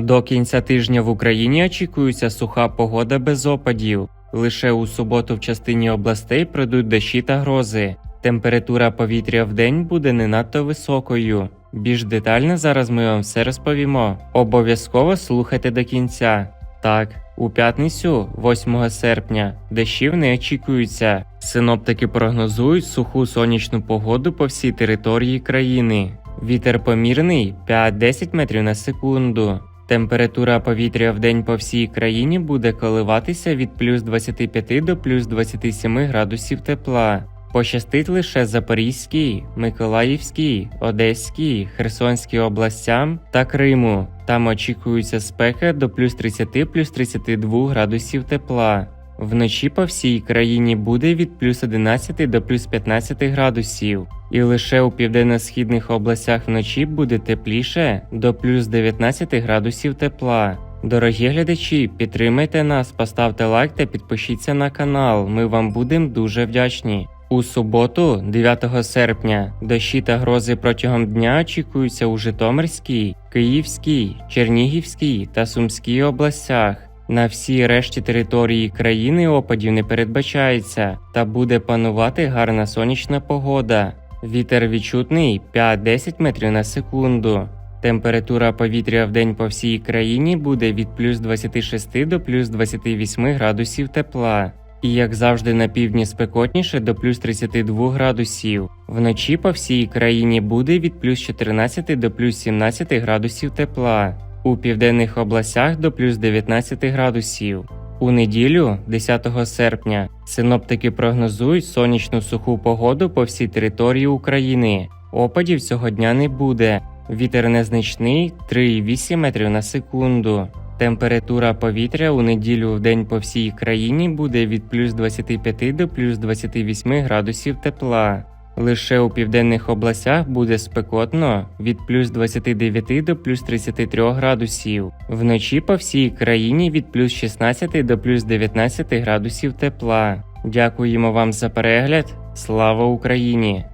До кінця тижня в Україні очікується суха погода без опадів. Лише у суботу в частині областей пройдуть дощі та грози. Температура повітря в день буде не надто високою. Більш детально зараз ми вам все розповімо. Обов'язково слухайте до кінця. Так, у п'ятницю, 8 серпня, дощів не очікується. Синоптики прогнозують суху сонячну погоду по всій території країни. Вітер помірний 5-10 метрів на секунду. Температура повітря в день по всій країні буде коливатися від плюс 25 до плюс 27 градусів тепла. Пощастить лише Запорізькій, Миколаївській, Одеській, Херсонській областям та Криму. Там очікується спека до плюс 30 плюс 32 градусів тепла. Вночі по всій країні буде від плюс 11 до плюс 15 градусів, і лише у південно-східних областях вночі буде тепліше до плюс 19 градусів тепла. Дорогі глядачі, підтримайте нас, поставте лайк та підпишіться на канал. Ми вам будемо дуже вдячні. У суботу, 9 серпня, дощі та грози протягом дня очікуються у Житомирській, Київській, Чернігівській та Сумській областях. На всій решті території країни опадів не передбачається та буде панувати гарна сонячна погода. Вітер відчутний 5-10 метрів на секунду. Температура повітря в день по всій країні буде від плюс 26 до плюс 28 градусів тепла. І як завжди на півдні спекотніше до плюс 32 градусів. Вночі по всій країні буде від плюс 14 до плюс 17 градусів тепла. У південних областях до плюс 19 градусів. У неділю, 10 серпня, синоптики прогнозують сонячну суху погоду по всій території України. Опадів цього дня не буде. Вітер незначний 3,8 метрів на секунду. Температура повітря у неділю в день по всій країні буде від плюс 25 до плюс 28 градусів тепла. Лише у південних областях буде спекотно від плюс 29 до плюс 33 градусів. Вночі по всій країні від плюс 16 до плюс 19 градусів тепла. Дякуємо вам за перегляд. Слава Україні!